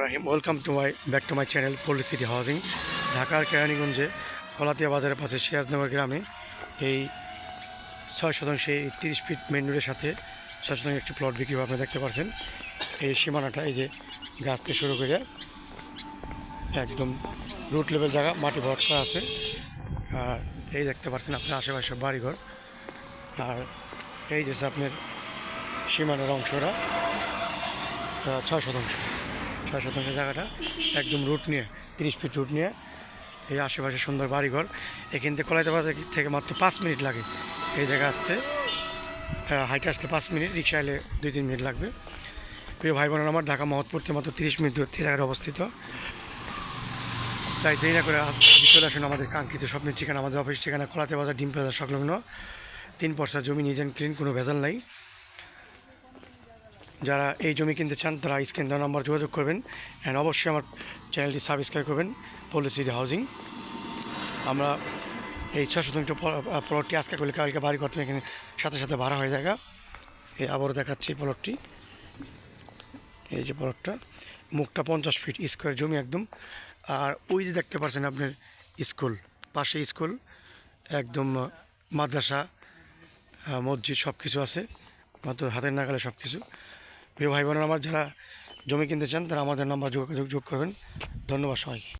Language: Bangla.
Rahim welcome to my back to my channel poultry city housing ঢাকার কেরানীগঞ্জে কলাতিয়া বাজারের পাশে সিরাজনগর গ্রামে এই ছয় শতাংশে তিরিশ ফিট মেন রোডের সাথে ছয় শতাংশ একটি প্লট বিক্রি হবে আপনারা দেখতে পাচ্ছেন এই সীমানাটা এই যে গাছ থেকে শুরু করে একদম রুট লেভেল জায়গা, মাটি করা আছে। আর এই দেখতে পাচ্ছেন আপনার আশেপাশে বাড়িঘর। আর এই যে আপনার সীমানার অংশটা ছয় শতাংশ। ছয় শতাংশ জায়গাটা একদম রুট নিয়ে, তিরিশ ফিট রুট নিয়ে এই আশেপাশে সুন্দর বাড়িঘর। এখান থেকে কলাইতে বাজার থেকে মাত্র পাঁচ মিনিট লাগে এই জায়গা আসতে। হাইটে আসতে পাঁচ মিনিট রিক্সা এলে দুই তিন মিনিট লাগবে। প্রিয় ভাই বোনেরা আমার ঢাকা মহৎপুর থেকে মাত্র তিরিশ মিনিট দূর থেকে জায়গাটা অবস্থিত। তাই দেরি না করে চলে আসুন আমাদের কাঙ্ক্ষিত স্বপ্নের ঠিকানা, আমাদের অফিস ঠিকানা কলাতে বাজার, ডিম সংলগ্ন। তিন পর্সা জমি নিয়ে যান, ক্লিন, কোনো ভেজাল নাই। যারা এই জমি কিনতে চান, তারা স্ক্রিন দেওয়া নাম্বার যোগাযোগ করবেন অ্যান্ড অবশ্যই আমার চ্যানেলটি সাবস্ক্রাইব করবেন পলিসি হাউজিং আমরা এই ছয় শতাংশ প্লটটি আজকে করলে কালকে বাড়ি করতে এখানে সাথে সাথে ভাড়া হয়ে যায় এই আবারও দেখাচ্ছি প্লটটি এই যে প্লটটা মুখটা পঞ্চাশ ফিট স্কোয়ার জমি একদম। আর ওই যে দেখতে পাচ্ছেন আপনার স্কুল পাশে স্কুল একদম মাদ্রাসা মসজিদ সব কিছু আছে, মাত্র হাতের নাগালে সব কিছু প্রিয় ভাই বোনেরা আমার যারা জমি কিনতে চান তারা আমাদের নাম্বার যোগাযোগ যোগ করবেন। ধন্যবাদ সবাইকে।